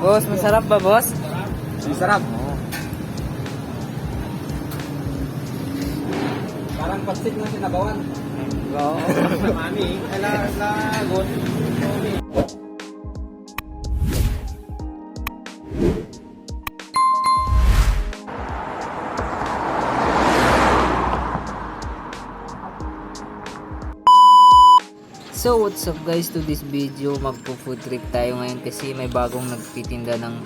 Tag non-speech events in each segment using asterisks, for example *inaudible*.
Boss, masarap ba, boss? Masarap. Parang pagsik na sinabawan. Oo. *laughs* Mami, ala, lagot. So what's up guys to this video magpo food trip tayo ngayon kasi may bagong nagtitinda ng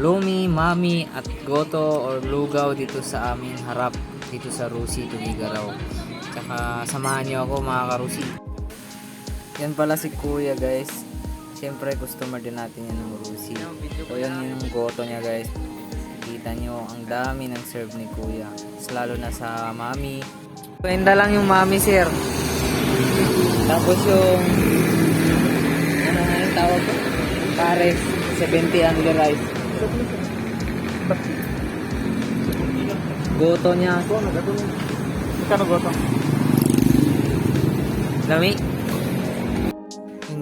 Lumi, Mami at Goto or Lugaw dito sa aming harap dito sa Rusi, Tugigaraw. Tsaka samahan niyo ako mga karusi. Yan pala si Kuya guys. Siyempre customer din natin yan ng Rusi. So yan yung Goto niya guys. Kita nyo ang dami ng serve ni Kuya. Lalo na sa Mami. Kwenta lang yung Mami sir. Tapos yung ano nga yung tawag ko? Pares, 70 ang rice. Goto niya. Magkano goto? Lami.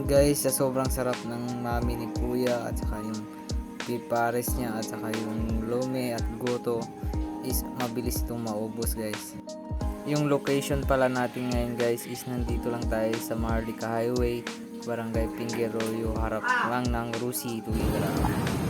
Guys, sa sobrang sarap ng mami ni kuya at saka yung beef pares niya at saka yung lome at goto is mabilis itong maubos guys. Yung location pala natin ngayon guys is nandito lang tayo sa Marlica Highway, Barangay Pingueroyo, harap lang ng Rusi, Tuwigara.